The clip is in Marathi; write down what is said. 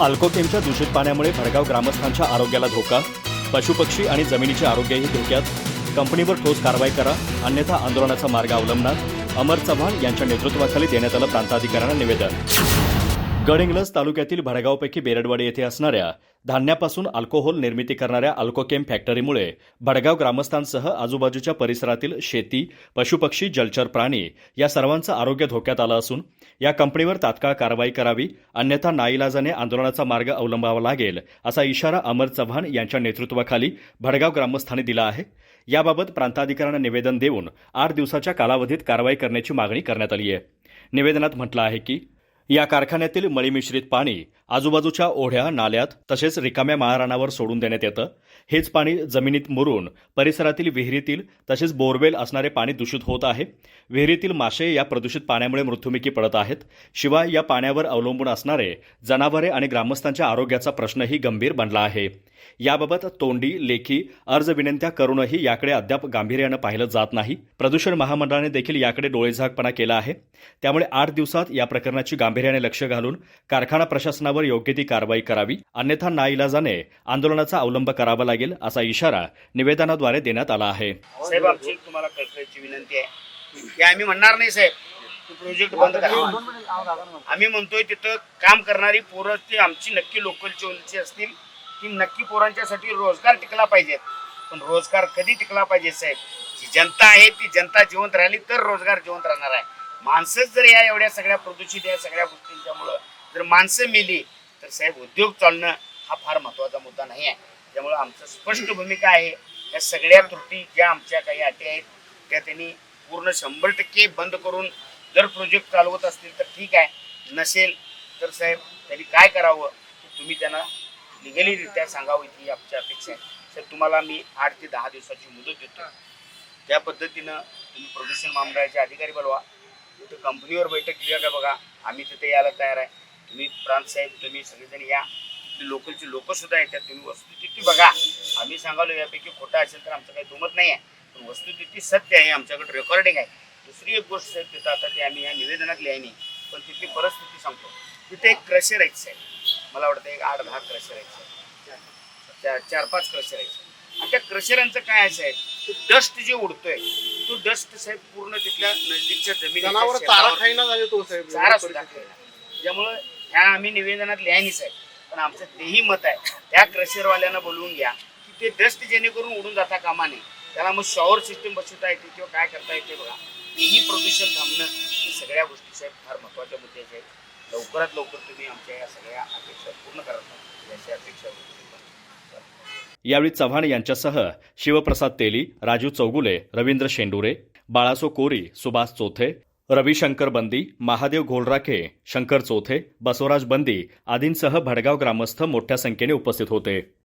अल्कोकेमच्या दूषित पाण्यामुळे भडगाव ग्रामस्थांच्या आरोग्याला धोका पशुपक्षी आणि जमिनीचे आरोग्यही धोक्यात. कंपनीवर ठोस कारवाई करा अन्यथा आंदोलनाचा मार्ग अवलंबणार अमर चव्हाण यांच्या नेतृत्वाखाली देण्यात आलं प्रांताधिकाऱ्यांना निवेदन. गडिंग्लज तालुक्यातील भडगावपैकी बेरडवाडी येथे असणाऱ्या धान्यापासून अल्कोहोल निर्मिती करणाऱ्या अल्कोकेम फॅक्टरीमुळे भडगाव ग्रामस्थांसह आजूबाजूच्या परिसरातील शेती पशुपक्षी जलचर प्राणी या सर्वांचं आरोग्य धोक्यात आलं असून या कंपनीवर तात्काळ कारवाई करावी अन्यथा नाईलाजाने आंदोलनाचा मार्ग अवलंबावा लागेल असा इशारा अमर चव्हाण यांच्या नेतृत्वाखाली भडगाव ग्रामस्थांनी दिला आहे. याबाबत प्रांताधिकाऱ्यांना निवेदन देऊन आठ दिवसाच्या कालावधीत कारवाई करण्याची मागणी करण्यात आली आहे. निवेदनात म्हटलं आहे की या कारखान्यातील मळीमिश्रित पाणी आजूबाजूच्या ओढ्या नाल्यात तसेच रिकाम्या माळरानावर सोडून देण्यात येतं. हेच पाणी जमिनीत मुरून परिसरातील विहिरीतील तसेच बोरवेल असणारे पाणी दूषित होत आहे. विहिरीतील मासे या प्रदूषित पाण्यामुळे मृत्युमुखी पडत आहेत. शिवाय या पाण्यावर अवलंबून असणारे जनावरे आणि ग्रामस्थांच्या आरोग्याचा प्रश्नही गंभीर बनला आहे. याबाबत तोंडी लेखी अर्ज विनंत्या करूनही याकडे अद्याप गांभीर्यानं पाहिलं जात नाही. प्रदूषण महामंडळाने देखील याकडे डोळेझाकपणा केला आहे. त्यामुळे आठ दिवसात या प्रकरणाची गांभीर्याने लक्ष घालून कारखाना प्रशासनावर योग्य ती कारवाई करावी अन्यथा नाईलाजाने आंदोलनाचा अवलंब करावा लागेल असा इशारा निवेदनाद्वारे देण्यात आला आहे. साहेब आमची तुम्हाला कळकळीची विनंती आहे. की आम्ही म्हणणार नाही साहेब प्रोजेक्ट बंद करा. आम्ही म्हणतोय तिथं काम करणारी पोरं ती आमची नक्की लोकलची ओलची असतील ती नक्की पोरांच्यासाठी रोजगार टिकला पाहिजेत पण रोजगार कधी टिकला पाहिजे साहेब? जी जनता आहे ती जनता जिवंत राहिली तर रोजगार जिवंत राहणार आहे. माणसंच जर या एवढ्या सगळ्या प्रदूषित या सगळ्या गोष्टींच्यामुळं जर माणसं मेली तर साहेब उद्योग चालणं हा फार महत्त्वाचा मुद्दा नाही आहे. त्यामुळं आमचं स्पष्ट भूमिका आहे या सगळ्या त्रुटी ज्या आमच्या काही अटी आहेत त्या त्यांनी पूर्ण शंभर टक्के बंद करून जर प्रोजेक्ट चालवत असतील तर ठीक आहे. नसेल तर साहेब त्यांनी काय करावं तुम्ही त्यांना लिगलीरित्या सांगावं ही आमची अपेक्षा आहे. साहेब तुम्हाला मी आठ ते दहा दिवसाची मुदत देतो. त्या पद्धतीनं तुम्ही प्रदूषण महामंडळाचे अधिकारी बनवा तिथं कंपनीवर बैठक घेऊया का बघा? आम्ही तिथे यायला तयार आहे. तुम्ही प्रांत साहेब तुम्ही सगळेजण या. लोकलची लोक सुद्धा येतात. तुम्ही वस्तुस्थिती बघा. आम्ही सांगालो यापैकी खोटं असेल तर आमचं काही दुमत नाही आहे पण वस्तुस्थिती सत्य आहे. आमच्याकडे रेकॉर्डिंग आहे. दुसरी एक गोष्ट साहेब तिथं आता ते आम्ही या निवेदनात लिहाय नाही पण तिथली परिस्थिती सांगतो. तिथे एक क्रशर आहे साहेब. मला वाटतं एक आठ दहा क्रशर आहेत साहेब. चार चार पाच क्रशर आहेत साहेब. आणि त्या क्रशरांचं काय आहे साहेब? तो डस्ट जे उडतोय तो डस्ट साहेब पूर्ण तिथल्या नजदीकच्या जनावर जमिनी चारा खाईना झाले तो साहेब. चारा सुद्धा खायला. त्यामुळं ह्या आम्ही निवेदनात लिहायनीच साहेब. पण आमचं तेही मत आहे त्या क्रशरवाल्यांना बोलवून घ्या की ते डस्ट जेणेकरून उडून जाता कामा नये. त्याला मग शॉवर सिस्टीम बसवता येते किंवा काय करता येते बघा. तेही प्रदूषण थांबणं ही सगळ्या गोष्टी साहेब फार महत्त्वाच्या मुद्द्याच्या आहेत. लवकरात लवकर तुम्ही आमच्या या सगळ्या अपेक्षा पूर्ण करत याची अपेक्षा होती यावेळी चव्हाण यांच्यासह शिवप्रसाद तेली राजू चौगुले रवींद्र शेंडुरे बाळासो कोरी सुभाष चोथे रविशंकर बंदी महादेव घोलराखे शंकर चोथे बसवराज बंदी आदींसह भडगाव ग्रामस्थ मोठ्या संख्येने उपस्थित होते.